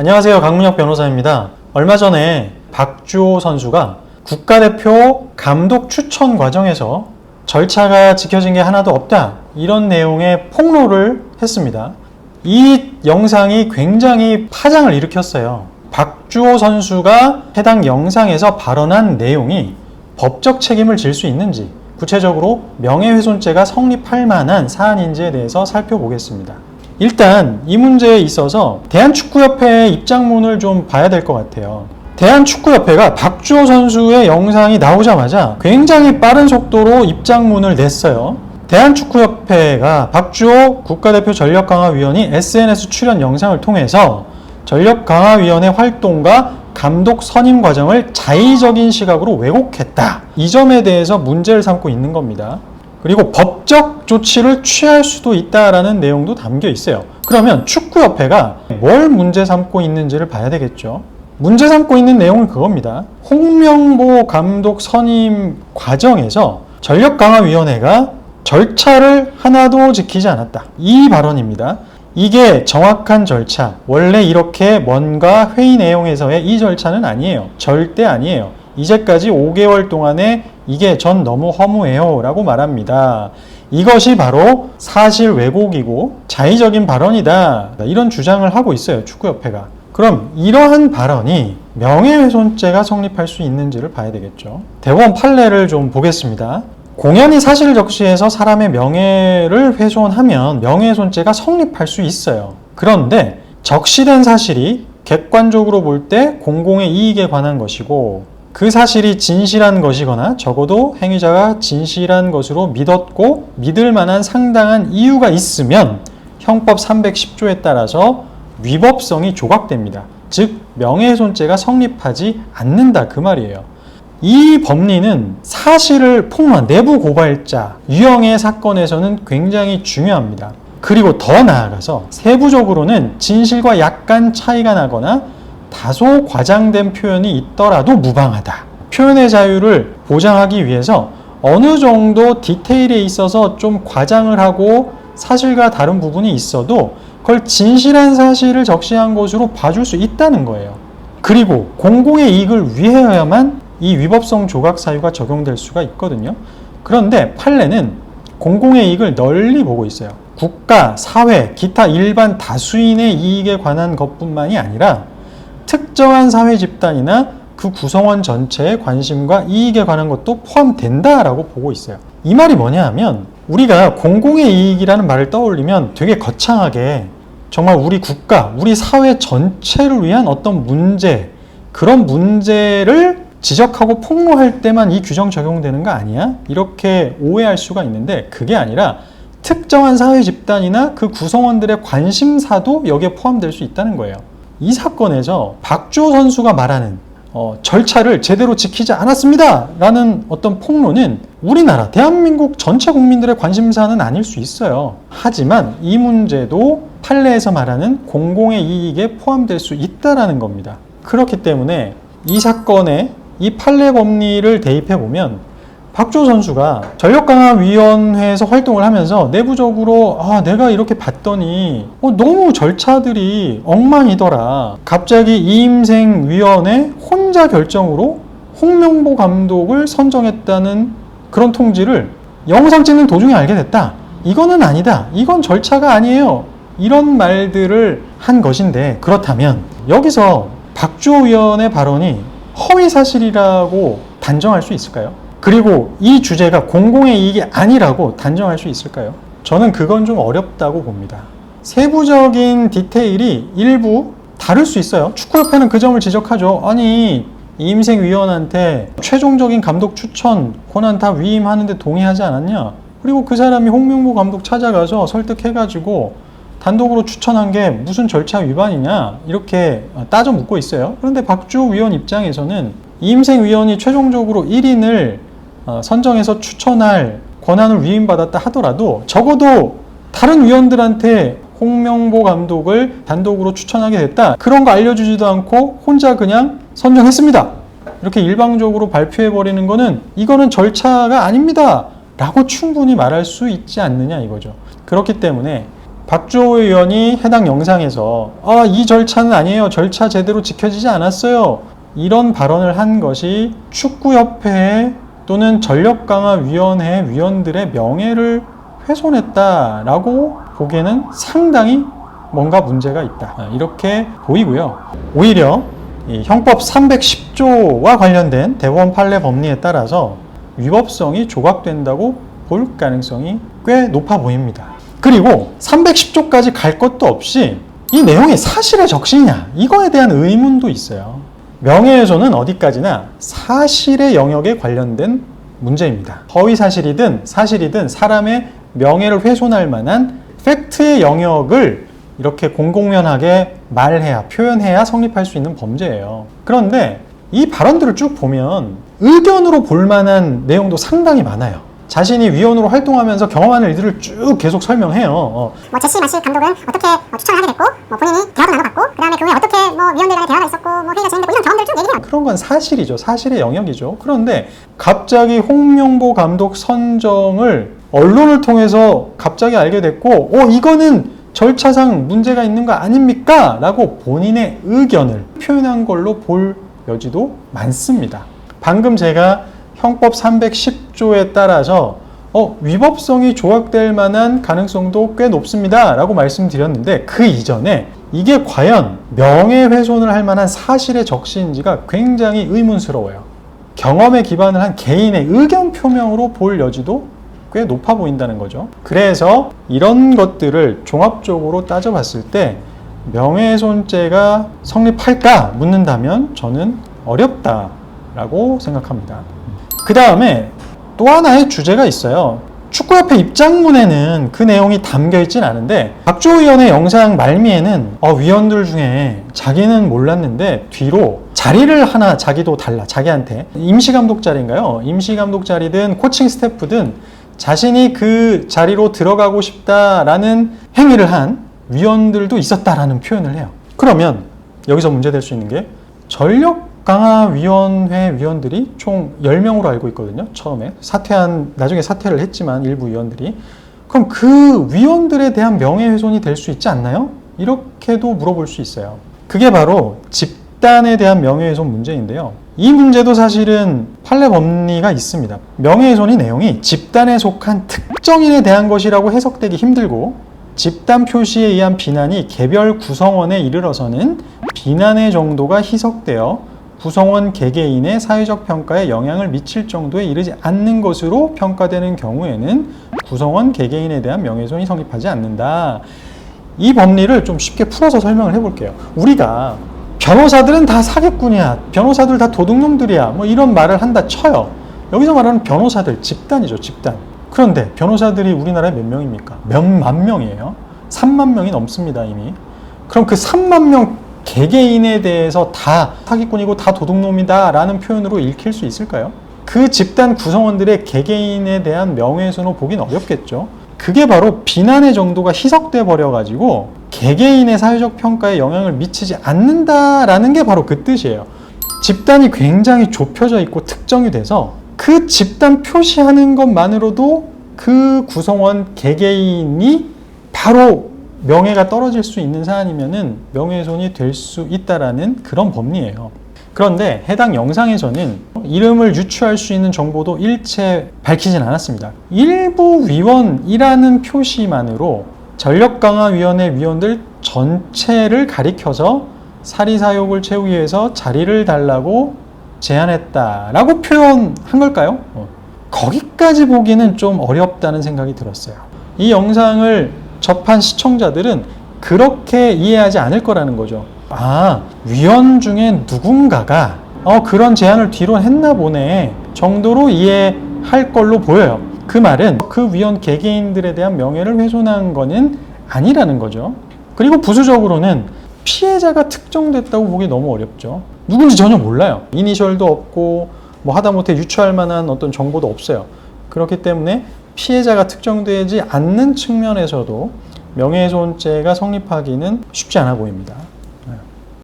안녕하세요. 강문혁 변호사입니다. 얼마 전에 박주호 선수가 국가대표 감독 추천 과정에서 절차가 지켜진 게 하나도 없다. 이런 내용의 폭로를 했습니다. 이 영상이 굉장히 파장을 일으켰어요. 박주호 선수가 해당 영상에서 발언한 내용이 법적 책임을 질 수 있는지, 구체적으로 명예훼손죄가 성립할 만한 사안인지에 대해서 살펴보겠습니다. 일단 이 문제에 있어서 대한축구협회의 입장문을 좀 봐야 될 것 같아요. 대한축구협회가 박주호 선수의 영상이 나오자마자 굉장히 빠른 속도로 입장문을 냈어요. 대한축구협회가 박주호 국가대표 전력강화위원이 SNS 출연 영상을 통해서 전력강화위원회 활동과 감독 선임 과정을 자의적인 시각으로 왜곡했다. 이 점에 대해서 문제를 삼고 있는 겁니다. 그리고 법적 조치를 취할 수도 있다라는 내용도 담겨 있어요. 그러면 축구협회가 뭘 문제 삼고 있는지를 봐야 되겠죠. 문제 삼고 있는 내용은 그겁니다. 홍명보 감독 선임 과정에서 전력강화위원회가 절차를 하나도 지키지 않았다. 이 발언입니다. 이게 정확한 절차. 원래 이렇게 뭔가 회의 내용에서의 이 절차는 아니에요. 절대 아니에요. 이제까지 5개월 동안에 이게 전 너무 허무해요. 라고 말합니다. 이것이 바로 사실 왜곡이고 자의적인 발언이다. 이런 주장을 하고 있어요. 축구협회가. 그럼 이러한 발언이 명예훼손죄가 성립할 수 있는지를 봐야 되겠죠. 대법원 판례를 좀 보겠습니다. 공연히 사실 적시해서 사람의 명예를 훼손하면 명예훼손죄가 성립할 수 있어요. 그런데 적시된 사실이 객관적으로 볼 때 공공의 이익에 관한 것이고 그 사실이 진실한 것이거나 적어도 행위자가 진실한 것으로 믿었고 믿을 만한 상당한 이유가 있으면 형법 310조에 따라서 위법성이 조각됩니다. 즉 명예훼손죄가 성립하지 않는다 그 말이에요. 이 법리는 사실을 폭로한 내부 고발자 유형의 사건에서는 굉장히 중요합니다. 그리고 더 나아가서 세부적으로는 진실과 약간 차이가 나거나 다소 과장된 표현이 있더라도 무방하다. 표현의 자유를 보장하기 위해서 어느 정도 디테일에 있어서 좀 과장을 하고 사실과 다른 부분이 있어도 그걸 진실한 사실을 적시한 것으로 봐줄 수 있다는 거예요. 그리고 공공의 이익을 위하여야만 이 위법성 조각 사유가 적용될 수가 있거든요. 그런데 판례는 공공의 이익을 널리 보고 있어요. 국가, 사회, 기타 일반 다수인의 이익에 관한 것뿐만이 아니라 특정한 사회 집단이나 그 구성원 전체의 관심과 이익에 관한 것도 포함된다라고 보고 있어요. 이 말이 뭐냐 하면 우리가 공공의 이익이라는 말을 떠올리면 되게 거창하게 정말 우리 국가, 우리 사회 전체를 위한 어떤 문제, 그런 문제를 지적하고 폭로할 때만 이 규정 적용되는 거 아니야? 이렇게 오해할 수가 있는데 그게 아니라 특정한 사회 집단이나 그 구성원들의 관심사도 여기에 포함될 수 있다는 거예요. 이 사건에서 박주호 선수가 말하는 어, 절차를 제대로 지키지 않았습니다. 라는 어떤 폭로는 우리나라, 대한민국 전체 국민들의 관심사는 아닐 수 있어요. 하지만 이 문제도 판례에서 말하는 공공의 이익에 포함될 수 있다라는 겁니다. 그렇기 때문에 이 사건에 이 판례 법리를 대입해 보면 박주호 선수가 전력강화위원회에서 활동을 하면서 내부적으로 아 내가 이렇게 봤더니 어, 너무 절차들이 엉망이더라. 갑자기 이임생위원회 혼자 결정으로 홍명보 감독을 선정했다는 그런 통지를 영상 찍는 도중에 알게 됐다. 이거는 아니다. 이건 절차가 아니에요. 이런 말들을 한 것인데 그렇다면 여기서 박주호 위원의 발언이 허위 사실이라고 단정할 수 있을까요? 그리고 이 주제가 공공의 이익이 아니라고 단정할 수 있을까요? 저는 그건 좀 어렵다고 봅니다. 세부적인 디테일이 일부 다를 수 있어요. 축구협회는 그 점을 지적하죠. 아니, 이임생위원한테 최종적인 감독 추천 권한 다 위임하는데 동의하지 않았냐? 그리고 그 사람이 홍명보 감독 찾아가서 설득해가지고 단독으로 추천한 게 무슨 절차 위반이냐? 이렇게 따져 묻고 있어요. 그런데 박주호 위원 입장에서는 이임생 위원이 최종적으로 1인을 어, 선정해서 추천할 권한을 위임받았다 하더라도 적어도 다른 위원들한테 홍명보 감독을 단독으로 추천하게 됐다. 그런 거 알려주지도 않고 혼자 그냥 선정했습니다. 이렇게 일방적으로 발표해버리는 거는 이거는 절차가 아닙니다. 라고 충분히 말할 수 있지 않느냐 이거죠. 그렇기 때문에 박주호 의원이 해당 영상에서 아, 이 절차는 아니에요. 절차 제대로 지켜지지 않았어요. 이런 발언을 한 것이 축구협회 또는 전력 강화 위원회 위원들의 명예를 훼손했다라고 보기에는 상당히 뭔가 문제가 있다. 아, 이렇게 보이고요. 오히려 이 형법 310조와 관련된 대법원 판례 법리에 따라서 위법성이 조각된다고 볼 가능성이 꽤 높아 보입니다. 그리고 310조까지 갈 것도 없이 이 내용이 사실의 적시냐 이거에 대한 의문도 있어요. 명예훼손은 어디까지나 사실의 영역에 관련된 문제입니다. 허위 사실이든 사실이든 사람의 명예를 훼손할 만한 팩트의 영역을 이렇게 공공연하게 말해야 표현해야 성립할 수 있는 범죄예요. 그런데 이 발언들을 쭉 보면 의견으로 볼 만한 내용도 상당히 많아요. 자신이 위원으로 활동하면서 경험하는 일들을 쭉 계속 설명해요. 어, 뭐 제시 마시 감독은 어떻게 어, 추천을 하게 됐고 뭐 본인이 대화도 나눠봤고 그다음에 그 후에 어떻게 뭐 위원들 간에 대화가 있었고 뭐 회의가 진행됐고 이런 경험들을 쭉 얘기해요 그런 건 사실이죠. 사실의 영역이죠. 그런데 갑자기 홍명보 감독 선정을 언론을 통해서 갑자기 알게 됐고, 어, 이거는 절차상 문제가 있는 거 아닙니까? 라고 본인의 의견을 표현한 걸로 볼 여지도 많습니다. 방금 제가 형법 310조에 따라서 어, 위법성이 조각될 만한 가능성도 꽤 높습니다. 라고 말씀드렸는데 그 이전에 이게 과연 명예훼손을 할 만한 사실의 적시인지가 굉장히 의문스러워요. 경험에 기반을 한 개인의 의견 표명으로 볼 여지도 꽤 높아 보인다는 거죠. 그래서 이런 것들을 종합적으로 따져봤을 때 명예훼손죄가 성립할까 묻는다면 저는 어렵다라고 생각합니다. 그 다음에 또 하나의 주제가 있어요. 축구협회 입장문에는 그 내용이 담겨 있진 않은데 박주호 의원의 영상 말미에는 어, 위원들 중에 자기는 몰랐는데 뒤로 자리를 하나 자기도 달라 자기한테 임시 감독 자리인가요? 임시 감독 자리든 코칭 스태프든 자신이 그 자리로 들어가고 싶다라는 행위를 한 위원들도 있었다라는 표현을 해요. 그러면 여기서 문제될 수 있는 게 전력 강화위원회 위원들이 총 10명으로 알고 있거든요. 처음에 사퇴한 나중에 사퇴를 했지만 일부 위원들이 그럼 그 위원들에 대한 명예훼손이 될 수 있지 않나요? 이렇게도 물어볼 수 있어요. 그게 바로 집단에 대한 명예훼손 문제인데요. 이 문제도 사실은 판례 법리가 있습니다. 명예훼손의 내용이 집단에 속한 특정인에 대한 것이라고 해석되기 힘들고 집단 표시에 의한 비난이 개별 구성원에 이르러서는 비난의 정도가 희석되어 구성원 개개인의 사회적 평가에 영향을 미칠 정도에 이르지 않는 것으로 평가되는 경우에는 구성원 개개인에 대한 명예훼손이 성립하지 않는다. 이 법리를 좀 쉽게 풀어서 설명을 해볼게요. 우리가 변호사들은 다 사기꾼이야. 변호사들 다 도둑놈들이야. 뭐 이런 말을 한다 쳐요. 여기서 말하는 변호사들 집단이죠, 집단. 그런데 변호사들이 우리나라에 몇 명입니까? 몇만 명이에요. 3만 명이 넘습니다, 이미. 그럼 그 3만 명 개개인에 대해서 다 사기꾼이고 다 도둑놈이다 라는 표현으로 읽힐 수 있을까요? 그 집단 구성원들의 개개인에 대한 명예훼손으로 보긴 어렵겠죠. 그게 바로 비난의 정도가 희석돼 버려 가지고 개개인의 사회적 평가에 영향을 미치지 않는다라는 게 바로 그 뜻이에요. 집단이 굉장히 좁혀져 있고 특정이 돼서 그 집단 표시하는 것만으로도 그 구성원 개개인이 바로 명예가 떨어질 수 있는 사안이면은 명예훼손이 될 수 있다라는 그런 법리예요. 그런데 해당 영상에서는 이름을 유추할 수 있는 정보도 일체 밝히진 않았습니다. 일부 위원이라는 표시만으로 전력강화위원회 위원들 전체를 가리켜서 사리사욕을 채우기 위해서 자리를 달라고 제안했다라고 표현한 걸까요? 어. 거기까지 보기는 좀 어렵다는 생각이 들었어요. 이 영상을 접한 시청자들은 그렇게 이해하지 않을 거라는 거죠. 아, 위원 중에 누군가가 어, 그런 제안을 뒤로 했나 보네 정도로 이해할 걸로 보여요. 그 말은 그 위원 개개인들에 대한 명예를 훼손한 거는 아니라는 거죠. 그리고 부수적으로는 피해자가 특정됐다고 보기 너무 어렵죠. 누군지 전혀 몰라요. 이니셜도 없고 뭐 하다못해 유추할 만한 어떤 정보도 없어요. 그렇기 때문에 피해자가 특정되지 않는 측면에서도 명예훼손죄가 성립하기는 쉽지 않아 보입니다.